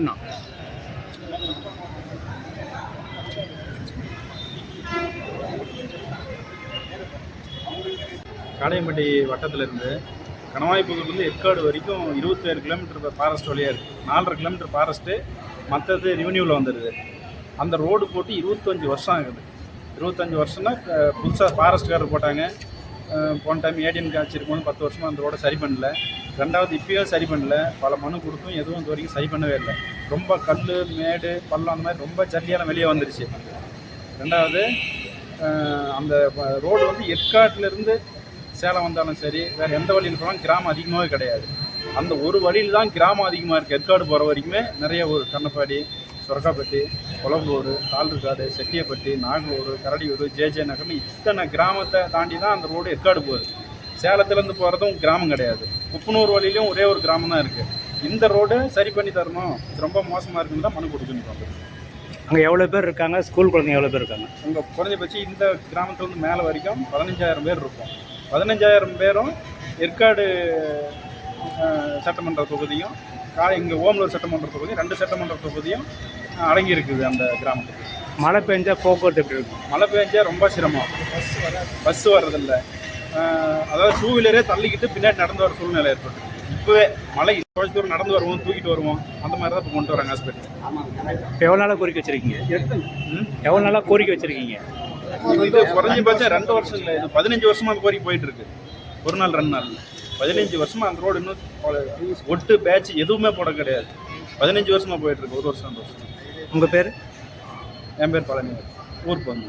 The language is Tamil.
மட்டும்தான் காளையம்பட்டி வட்டத்திலேருந்து கணவாய்ப்புதூர்லேருந்து ஏற்காடு வரைக்கும் இருபத்தேழு கிலோமீட்டர் ஃபாரஸ்ட் வழியாக இருக்குது நாலரை கிலோமீட்டர் ஃபாரஸ்ட்டு மற்றது ரெவன்யூவில் வந்துடுது அந்த ரோடு போட்டு இருபத்தஞ்சி வருஷம் ஆகுது. இருபத்தஞ்சி வருஷம்னா புதுசாக ஃபாரஸ்ட்காரர் போட்டாங்க. போன டைம் ஏடிஎம் காட்சி இருக்கும்போது பத்து வருஷமாக அந்த ரோடை சரி பண்ணல. ரெண்டாவது இப்பயும் சரி பண்ணல. பல மனு கொடுத்தும் எதுவும் இது வரைக்கும் சரி பண்ணவே இல்லை. ரொம்ப கல் மேடு பள்ளம் அந்த மாதிரி ரொம்ப ஜல்லியெல்லாம் வெளியே வந்துருச்சு. ரெண்டாவது அந்த ரோடு வந்து ஏற்காட்டிலேருந்து சேலம் வந்தாலும் சரி வேறு எந்த வழியில் போனாலும் கிராமம் அதிகமாகவே கிடையாது. அந்த ஒரு வழியில் தான் கிராமம் அதிகமாக இருக்குது ஏற்காடு போகிற வரைக்குமே நிறைய ஊர். கண்ணப்பாடி சொரக்காப்பட்டி குளம்பூர் தாழ்ருக்காடு செட்டியப்பட்டி நாகலூர் கரடியூர் ஜேஜே நகர்னு இத்தனை கிராமத்தை தாண்டி தான் அந்த ரோடு ஏற்காடு போகுது. சேலத்துலேருந்து போகிறதும் கிராமம் கிடையாது. குப்பனூர் வழியிலும் ஒரே ஒரு கிராமம் தான் இருக்குது இந்த ரோடு சரி பண்ணி தரணும். ரொம்ப மோசமாக இருக்குன்னு தான் மனு கொடுத்துருக்கோம் அங்கே எவ்வளோ பேர் இருக்காங்க? ஸ்கூல் குழந்தைங்க எவ்வளோ பேர் இருக்காங்க? உங்கள் குறைஞ்சபட்சம் இந்த கிராமத்துலேருந்து மேலே வரைக்கும் பதினஞ்சாயிரம் பேர் இருக்கும். பதினஞ்சாயிரம் பேரும் ஏற்காடு சட்டமன்ற தொகுதியும் கா இங்கே ஓமலூர் சட்டமன்ற தொகுதியும் ரெண்டு சட்டமன்ற தொகுதியும் அஹ், அடங்கி இருக்குது அந்த கிராமத்துக்கு. மழை பெஞ்சா போக்குவரத்து எப்படி இருக்கும்? மழை பெஞ்சா ரொம்ப சிரமம். பஸ் வர்றதில்ல. அதாவது டூ வீலரே தள்ளிக்கிட்டு பின்னாடி நடந்து வர சூழ்நிலை ஏற்பட்டு இப்போவே மழை கொஞ்ச தூரம் நடந்து வருவோம் தூக்கிட்டு வருவோம் அந்த மாதிரி தான் இப்போ கொண்டு வராங்க ஹாஸ்பிட்டல். இப்போ எவ்வளோ நாளாக கோரிக்கை வச்சுருக்கீங்க? எவ்வளோ நாளாக கோரிக்கை வச்சுருக்கீங்க? இது குறைஞ்சபட்சம் ரெண்டு வருஷம் இல்லை இது பதினஞ்சு வருஷமா அந்த கோரிக்கை போயிட்டு இருக்கு ஒரு நாள் ரெண்டு நாள். பதினஞ்சு வருஷமா அந்த ரோடு இன்னும் ஒட்டு பேட்ச் எதுவுமே போட கிடையாது. பதினஞ்சு வருஷமா போயிட்டு இருக்கு ஒரு வருஷம் ரெண்டு வருஷம். உங்கள் பேர்? என் பேர் பழனி. ஊர் பொண்ணு.